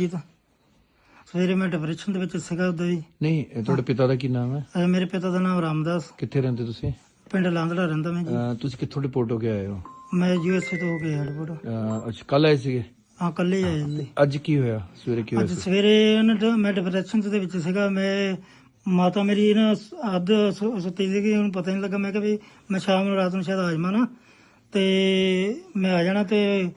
ਅਮਰਜੀਤ ਸਵੇਰੇ ਮੈਂ ਡਿਪਰੈਸ਼ਨ ਦੇ ਵਿੱਚ ਸੀਗਾ ਉਦੋਂ ਹੀ ਨਹੀਂ ਇਹ ਤੁਹਾਡੇ ਪਿਤਾ ਦਾ ਕੀ ਨਾਮ ਹੈ? ਅਹ ਮੇਰੇ ਪਿਤਾ ਦਾ ਨਾਮ ਰਾਮਦਾਸ। ਕਿੱਥੇ ਰਹਿੰਦੇ ਤੁਸੀਂ? ਪਿੰਡ ਲਾਂਦੜਾ ਰਹਿੰਦਾ ਮੈਂ ਜੀ। ਅਹ ਤੁਸੀਂ ਕਿੱਥੋਂ ਰਿਪੋਰਟ ਹੋ ਕੇ ਆਏ ਹੋ? ਮੈਂ ਯੂਐਸਏ ਤੋਂ ਹੋ ਕੇ ਐਡਵੋਰਟ ਅਹ ਅੱਛਾ ਕੱਲ ਆਏ ਸੀਗੇ? ਹਾਂ ਕੱਲੇ ਹੀ ਆਏ ਜੀ। ਅੱਜ ਕੀ ਹੋਇਆ? ਸਵੇਰੇ ਕੀ ਹੋਇਆ ਅੱਜ ਸੀ? ਸਵੇਰੇ ਉਹਨਾਂ ਦਾ ਮੈਂ ਡਿਪਰੈਸ਼ਨ ਦੇ ਵਿੱਚ ਸੀਗਾ। ਮੈਂ ਮਾਤਾ ਮੇਰੀ ਨਾ ਅੱਧ ਸੁ- ਸੁੱਤੀ ਸੀਗੀ। ਉਹਨੂੰ ਪਤਾ ਨਹੀਂ ਲੱਗਾ। ਮੈਂ ਕਿਹਾ ਵੀ ਮੈਂ ਸ਼ਾਮ ਨੂੰ ਰਾਤ ਨੂੰ ਸ਼ਾਇਦ ਆ ਜਾਵਾਂ ਨਾ। ਤੇ ਮੈਂ ਆ ਜਾਣਾ ਤੇ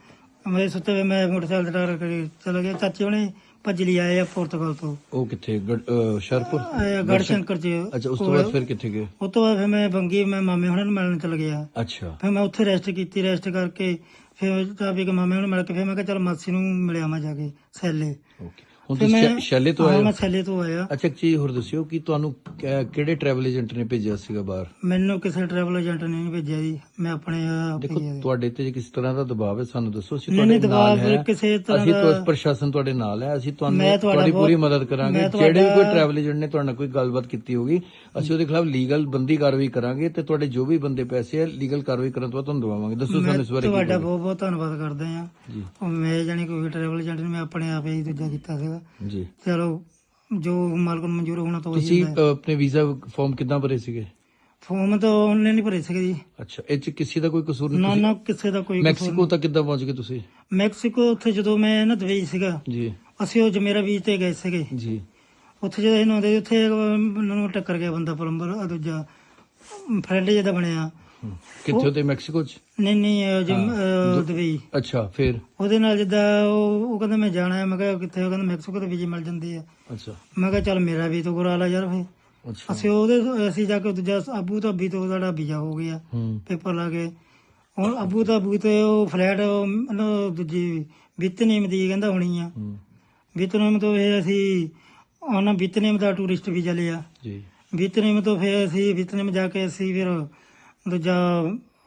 ਮੈਂ ਸੁੱਤੇ ਹੋਏ ਮੈਂ ਮੋਟਰਸਾਈਕਲ ਤੇ ਟਾਰ ਕੇ ਚਲਾ ਗਿਆ। ਚਾਚੇ ਉਹਨੇ ਭੱਜ ਲਈ ਆਏ ਆ ਪੁਰਤਗਾਲ ਤੋਂ। ਉਹ ਕਿੱਥੇ? ਗੜ- ਅਹ ਆਏ ਗੜਸ਼ੰਕਰ ਚ ਅੱਛਾ ਉਸ ਤੋਂ ਬਾਅਦ ਫਿਰ ਕਿੱਥੇ ਗਏ? ਉਸ ਤੋਂ ਬਾਅਦ ਫਿਰ ਮੈਂ ਬੰਗੀ ਮੈਂ ਮਾਮੇ ਹੁਣਾਂ ਨੂੰ ਮਿਲਣ ਚਲ ਗਿਆ। ਅੱਛਾ। ਫਿਰ ਮੈਂ ਉੱਥੇ ਰੈਸਟ ਕੀਤੀ ਰੈਸਟ ਕਰਕੇ ਫਿਰ ਤਾਂ ਵੀ ਕਿ ਮਾਮੇ ਨੂੰ ਮਿਲ ਕੇ ਫਿਰ ਮੈਂ ਕਿਹਾ ਚਲ ਮਾਸੀ ਨੂੰ ਮਿਲਿਆ ਮੈਂ ਜਾ ਕੇ ਸੈਲੇ। ਓਕੇ ਹੁਣ ਤੁਸੀਂ ਮੈਂ- ਸ਼ੈਲੇ ਤੋਂ ਹਾਂ, ਆਏ ਹੋ? ਮੈਂ ਸੈਲੇ ਤੋਂ ਆਇਆ। ਅੱਛਾ ਇੱਕ ਚੀਜ਼ ਹੋਰ ਦੱਸਿਓ ਕਿ ਤੁਹਾਨੂੰ ਕਿ- ਕਿਹੜੇ ਟਰੈਵਲ ਏਜੰਟ ਨੇ ਭੇਜਿਆ ਸੀਗਾ ਬਾਹਰ? ਮੈਨੂੰ ਕਿਸੇ ਟਰੈਵਲ ਏਜੰਟ ਨੇ ਨਹੀਂ ਭੇਜਿਆ ਜੀ। ਮੈਂ ਆਪਣੇ ਆਪ ਦੇਖੋ ਭੇਜਿਆ ਜੀ। ਤੁਹਾਡੇ ਤੇ ਕਿਸ ਤਰ੍ਹਾਂ ਦਾ ਦਬਾਅ ਹੈ ਸਾਨੂੰ ਦੱਸੋ ਅਸੀਂ ਨਹੀਂ, ਨਹੀਂ, ਤੁਹਾਡੇ ਨਾਲ ਦਬਾਅ ਹੈ। ਕਿਸੇ ਤਰ੍ਹਾਂ ਅਸੀਂ ਦਾ- ਤੋਂ ਪ੍ਰਸ਼ਾਸਨ ਤੁਹਾਡੇ ਨਾਲ ਹੈ ਅਸੀਂ ਤੁਹਾਨੂੰ ਮੈਂ ਤੁਹਾਡਾ ਤੁਹਾਡੀ ਪੂਰੀ ਬਹੁਤ- ਮਦਦ ਕਰਾਂਗੇ। ਮੈਂ ਜਿਹੜੇ ਵੀ ਕੋਈ ਤੁਹਾਡਾ- ਟਰੈਵਲ ਏਜੰਟ ਨੇ ਤੁਹਾਡੇ ਨਾਲ ਕੋਈ ਗੱਲਬਾਤ ਕੀਤੀ ਹੋਗੀ ਅਸੀਂ ਉਹਦੇ ਖਿਲਾਫ ਲੀਗਲ ਬੰਦੀ ਕਾਰਵਾਈ ਕਰਾਂਗੇ ਤੇ ਤੁਹਾਡੇ ਜੋ ਵੀ ਬੰਦੇ ਪੈਸੇ ਹੈ ਲੀਗਲ ਕਾਰਵਾਈ ਕਰਨ ਤੋਂ ਬਾਅਦ ਤੁਹਾਨੂੰ ਦਵਾਵਾਂਗੇ। ਦੱਸੋ ਸਾਨੂੰ ਇਸ ਬਾਰੇ ਕੀ ਤੁਹਾਡਾ ਕਹੋਗੇ? ਬਹੁਤ ਬਹੁਤ ਧੰਨਵਾਦ ਕਰਦੇ ਆ ਜੀ। ਮੈਂ ਜਾਨੀ ਕੋਈ ਟਰੈਵਲ ਏਜੰਟ ਨੇ ਮੈਂ ਆਪਣੇ ਆਪ ਹੀ ਦੂਜਾ ਕੀਤਾ ਸੀਗਾ। ਜੀ। ਚਲੋ ਜੋ ਮਾਲਕ ਨੂੰ ਮਨਜ਼ੂਰ ਹੋਣਾ ਤਾਂ ਉਹੀ ਤੁਸੀਂ ਹੁੰਦਾ ਹੈ। ਅ, ਆਪਣੇ ਵੀਜ਼ਾ ਫਾਰਮ ਕਿੱਦਾਂ ਭਰੇ ਸੀਗੇ? ਫੋਰਮ ਤਾਂ ਉਹਨੇ ਨਹੀਂ ਭਰੇ ਸੀਗੇ ਜੀ। ਅੱਛਾ ਇਹ ਚ ਕਿਸੇ ਦਾ ਕੋਈ ਕਸੂਰ ਨਾ ਨਹੀਂ ਨਾ ਕਿਸੇ ਦਾ ਕੋਈ ਮੈਕਸੀਕੋ ਤੱਕ ਕਿੱਦਾਂ ਪਹੁੰਚ ਗਏ ਤੁਸੀਂ। ਮੈਕਸੀਕੋ ਉੱਥੇ ਜਦੋਂ ਮੈਂ ਨਾ ਦੁਬਈ ਸੀਗਾ ਜੀ। ਅਸੀਂ ਉਹ ਜਮੇਰਾ ਬੀਚ ਤੇ ਗਏ ਸੀਗੇ। ਜੀ। ਉੱਥੇ ਜਦੋਂ ਅਸੀਂ ਨਹਾਉਂਦੇ ਸੀ, ਉੱਥੇ ਉਹਨਾਂ ਨੂੰ ਟੱਕਰ ਗਿਆ ਬੰਦਾ ਪਲੰਬਰ ਦੂਜਾ ਫਰੈਂਡ ਜਿਹਦਾ ਬਣਿਆ। ਕਿੱਥੇ ਤੇ ਮੈਕਸੀਕੋ ਚ? ਨਹੀਂ ਨਹੀਂ ਅਹ ਦੁਬਈ। ਅੱਛਾ ਫਿਰ? ਉਹਦੇ ਨਾਲ ਜਿੱਦਾਂ ਉਹ ਉਹ ਕਹਿੰਦਾ ਮੈਂ ਜਾਣਾ ਹੈ ਮੈਂ ਕਿਹਾ ਕਿੱਥੇ ਉਹ ਕਹਿੰਦਾ ਮੈਕਸੀਕੋ ਤੇ ਵੀਜ਼ੇ ਮਿਲ ਜਾਂਦੇ ਆ। ਅੱਛਾ। ਮੈਂ ਕਿਹਾ ਚੱਲ ਮੇਰਾ ਵੀ ਤਾਂ ਕਰਾ ਲਾ ਯਾਰ ਫੇ ਅੱਛਾ। ਅਸੀਂ ਉਹਦੇ ਅਸੀਂ ਜਾ ਕੇ ਦੂਜਾ ਅਬੂ ਧਾਬੀ ਤੋਂ ਸਾਡਾ ਵੀਜ਼ਾ ਹੋ ਗਿਆ ਪੇਪਰ ਲਾ ਕੇ। ਹੁਣ ਅਬੂ ਧਾਬੀ ਤੇ ਉਹ ਫਲੈਟ ਦੂਜੀ ਵਿਤਨੀਮ ਦੀ ਕਹਿੰਦਾ ਹੋਣੀ ਆ। ਵਿਤਨੀਮ ਤੋਂ ਇਹ ਅਸੀਂ ਉਹਨਾਂ ਵਿਤਨੀਮ ਦਾ ਟੂਰਿਸਟ ਵੀਜ਼ਾ ਲਿਆ। ਜੀ। ਵਿਤਨੀਮ ਤੋਂ ਫਿਰ ਅਸੀਂ ਵਿਤਨੀਮ ਜਾ ਕੇ ਅਸੀਂ ਫਿਰ ਦੂਜਾ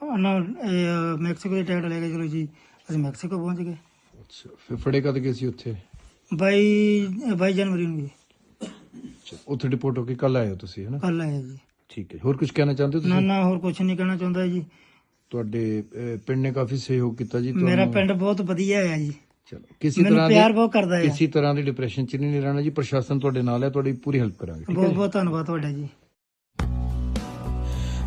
ਉਹਨਾਂ ਇਹ ਮੈਕਸੀਕੋ ਦੀ ਟਿਕਟ ਲੈ ਕੇ ਚਲੋ ਜੀ ਅਸੀਂ ਮੈਕਸੀਕੋ ਪਹੁੰਚ ਗਏ। ਅੱਛਾ ਫਿਰ ਫੜੇ ਕਦ ਗਏ ਸੀ ਉੱਥੇ? 22 22 ਜਨਵਰੀ ਨੂੰ ਜੀ। ਅੱਛਾ, ਉੱਥੇ ਰਿਪੋਰਟ ਹੋ ਕੇ ਕੱਲ ਆਏ ਹੋ ਤੁਸੀਂ ਹੈ ਨਾ? ਕੱਲ ਆਇਆ ਜੀ। ਠੀਕ ਹੈ ਹੋਰ ਕੁਝ ਕਹਿਣਾ ਚਾਹੁੰਦੇ ਹੋ ਨਾ ਤੁਸੀਂ? ਨਾ ਹੋਰ ਕੁਝ ਨਹੀਂ ਕਹਿਣਾ ਚਾਹੁੰਦਾ ਜੀ। ਤੁਹਾਡੇ ਅਹ, ਪਿੰਡ ਨੇ ਕਾਫੀ ਸਹਿਯੋਗ ਕੀਤਾ ਜੀ ਮੇਰਾ ਪਿੰਡ ਬਹੁਤ ਵਧੀਆ ਹੈ ਜੀ। ਚਲੋ ਕਿਸੇ ਮੈਨੂੰ ਤਰ੍ਹਾਂ ਪਿਆਰ ਦੀ ਬਹੁਤ ਕਰਦਾ ਹੈ ਕਿਸੇ ਤਰ੍ਹਾਂ ਦੀ ਡਿਪਰੈਸ਼ਨ ਚ ਨਹੀਂ ਰਹਿਣਾ ਜੀ ਪ੍ਰਸ਼ਾਸਨ ਤੁਹਾਡੇ ਨਾਲ ਹੈ ਤੁਹਾਡੀ ਪੂਰੀ ਹੈਲਪ ਕਰਾਂਗੇ ਠੀਕ ਹੈ ਬਹੁਤ ਜੀ? ਬਹੁਤ ਧੰਨਵਾਦ ਤੁਹਾਡਾ ਜੀ।